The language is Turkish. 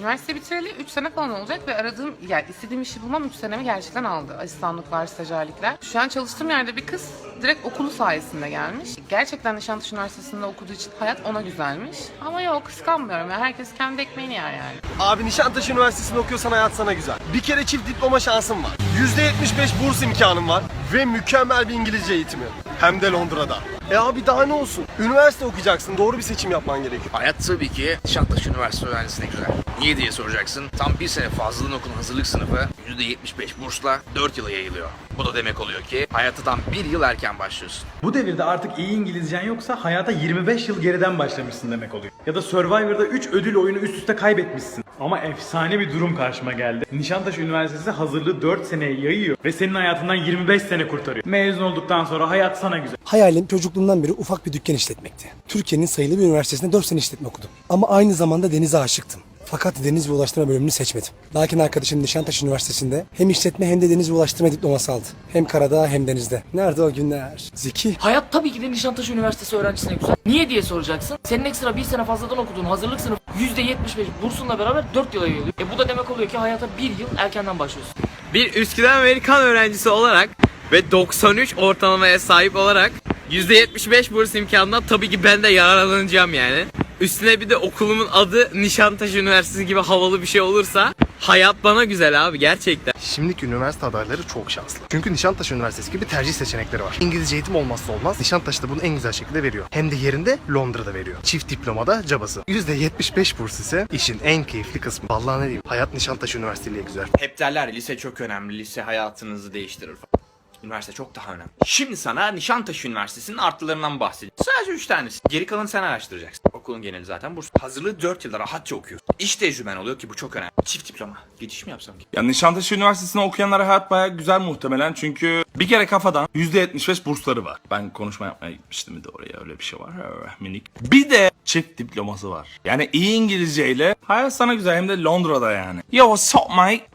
Üniversite bitireli 3 sene falan olacak ve aradığım, yani istediğim işi bulmam 3 senemi gerçekten aldı. Asistanlıklar, stajyerlikler. Şu an çalıştığım yerde bir kız direkt okulu sayesinde gelmiş. Gerçekten Nişantaşı Üniversitesi'nde okuduğu için hayat ona güzelmiş. Ama yok kıskanmıyorum ya. Herkes kendi ekmeğini yer yani. Abi Nişantaşı Üniversitesi'nde okuyorsan hayat sana güzel. Bir kere çift diploma şansın var. %75 burs imkanın var. Ve mükemmel bir İngilizce eğitimi. Hem de Londra'da. E abi daha ne olsun? Üniversite okuyacaksın. Doğru bir seçim yapman gerekiyor. Hayat tabii ki Nişantaşı Üniversitesi öğrencisine güzel. Niye diye soracaksın. Tam bir sene fazlalığın okulun hazırlık sınıfı %75 bursla 4 yıla yayılıyor. Bu da demek oluyor ki hayata tam bir yıl erken başlıyorsun. Bu devirde artık iyi İngilizcen yoksa hayata 25 yıl geriden başlamışsın demek oluyor. Ya da Survivor'da 3 ödül oyunu üst üste kaybetmişsin. Ama efsane bir durum karşıma geldi. Nişantaşı Üniversitesi hazırlığı 4 seneye yayıyor ve senin hayatından 25 sene kurtarıyor. Mezun olduktan sonra hayat sana güzel. Hayalim çocukluğumdan beri ufak bir dükkan işletmekti. Türkiye'nin sayılı bir üniversitesinde 4 sene işletme okudum. Ama aynı zamanda denize aşıktım. Fakat deniz ve ulaştırma bölümünü seçmedim. Lakin arkadaşım Nişantaşı Üniversitesi'nde hem işletme hem de deniz ve ulaştırma diploması aldı. Hem karada hem denizde. Nerede o günler? Zeki. Hayat tabii ki de Nişantaşı Üniversitesi öğrencisine güzel. Niye diye soracaksın. Senin ekstra bir sene fazladan okuduğun hazırlık sınıfı %75 bursunla beraber 4 yıla yayılıyor. E bu da demek oluyor ki hayata 1 yıl erkenden başlıyorsun. Bir Üsküdar Amerikan öğrencisi olarak ve 93 ortalamaya sahip olarak %75 burs imkanından tabii ki ben de yararlanacağım yani. Üstüne bir de okulumun adı Nişantaşı Üniversitesi gibi havalı bir şey olursa hayat bana güzel abi gerçekten. Şimdiki üniversite adayları çok şanslı. Çünkü Nişantaşı Üniversitesi gibi tercih seçenekleri var. İngilizce eğitim olmazsa olmaz. Nişantaşı da bunu en güzel şekilde veriyor. Hem de yerinde Londra'da veriyor. Çift diplomada cabası. %75 burs ise işin en keyifli kısmı. Vallahi ne diyeyim. Hayat Nişantaşı Üniversitesi ile güzel. Hep derler lise çok önemli, lise hayatınızı değiştirir falan. Üniversite çok daha önemli. Şimdi sana Nişantaşı Üniversitesi'nin artılarından bahsedeyim. Sadece 3 tanesi. Geri kalanı sen araştıracaksın. Okulun geneli zaten burs. Hazırlığı 4 yılda rahatça okuyorsun. İş tecrüben oluyor ki bu çok önemli. Çift diploma. Geçiş mi yapsam ki? Ya Nişantaşı Üniversitesi'nde okuyanlara hayat baya güzel muhtemelen çünkü bir kere kafadan %75 bursları var. Ben konuşma yapmaya gitmiştim de oraya öyle bir şey var minik. Bir de çift diploması var. Yani iyi İngilizceyle hayat sana güzel hem de Londra'da yani. Yo what's up mate?